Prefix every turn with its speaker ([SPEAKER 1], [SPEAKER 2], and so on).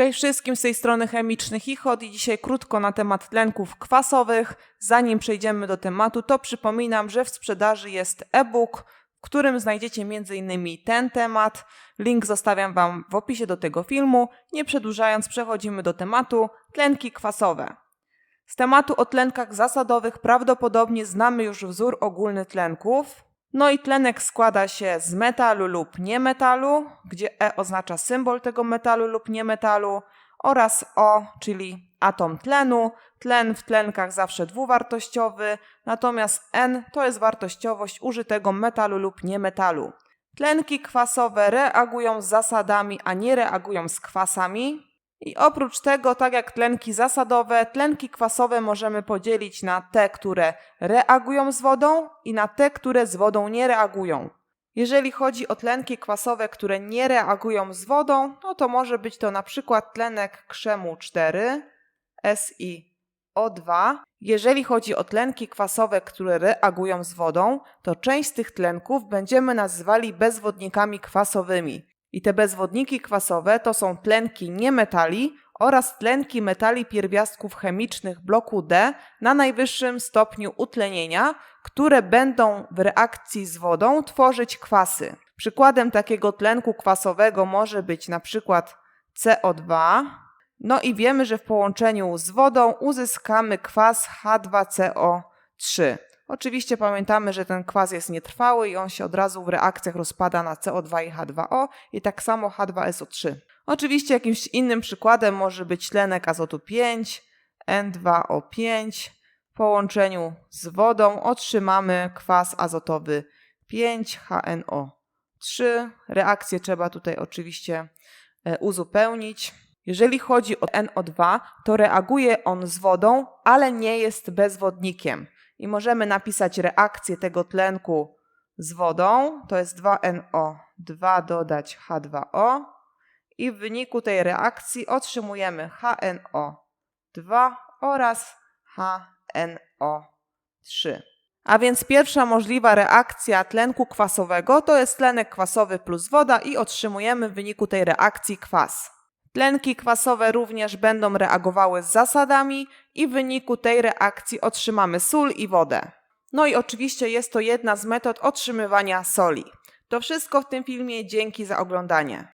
[SPEAKER 1] Cześć wszystkim z tej strony chemiczny Chichot i dzisiaj krótko na temat tlenków kwasowych. Zanim przejdziemy do tematu, to przypominam, że w sprzedaży jest e-book, w którym znajdziecie m.in. ten temat. Link zostawiam Wam w opisie do tego filmu. Nie przedłużając, przechodzimy do tematu tlenki kwasowe. Z tematu o tlenkach zasadowych prawdopodobnie znamy już wzór ogólny tlenków. No i tlenek składa się z metalu lub niemetalu, gdzie E oznacza symbol tego metalu lub niemetalu, oraz O, czyli atom tlenu. Tlen w tlenkach zawsze dwuwartościowy, natomiast N to jest wartościowość użytego metalu lub niemetalu. Tlenki kwasowe reagują z zasadami, a nie reagują z kwasami. I oprócz tego, tak jak tlenki zasadowe, tlenki kwasowe możemy podzielić na te, które reagują z wodą i na te, które z wodą nie reagują. Jeżeli chodzi o tlenki kwasowe, które nie reagują z wodą, no to może być to na przykład tlenek krzemu 4, SiO2. Jeżeli chodzi o tlenki kwasowe, które reagują z wodą, to część z tych tlenków będziemy nazywali bezwodnikami kwasowymi. I te bezwodniki kwasowe to są tlenki niemetali oraz tlenki metali pierwiastków chemicznych bloku D na najwyższym stopniu utlenienia, które będą w reakcji z wodą tworzyć kwasy. Przykładem takiego tlenku kwasowego może być na przykład CO2. No i wiemy, że w połączeniu z wodą uzyskamy kwas H2CO3. Oczywiście pamiętamy, że ten kwas jest nietrwały i on się od razu w reakcjach rozpada na CO2 i H2O i tak samo H2SO3. Oczywiście jakimś innym przykładem może być tlenek azotu 5, N2O5. W połączeniu z wodą otrzymamy kwas azotowy 5HNO3. Reakcję trzeba tutaj oczywiście e, uzupełnić. Jeżeli chodzi o NO2, to reaguje on z wodą, ale nie jest bezwodnikiem i możemy napisać reakcję tego tlenku z wodą, to jest 2NO2 dodać H2O i w wyniku tej reakcji otrzymujemy HNO2 oraz HNO3. A więc pierwsza możliwa reakcja tlenku kwasowego to jest tlenek kwasowy plus woda i otrzymujemy w wyniku tej reakcji kwas. Tlenki kwasowe również będą reagowały z zasadami i w wyniku tej reakcji otrzymamy sól i wodę. No i oczywiście jest to jedna z metod otrzymywania soli. To wszystko w tym filmie, dzięki za oglądanie.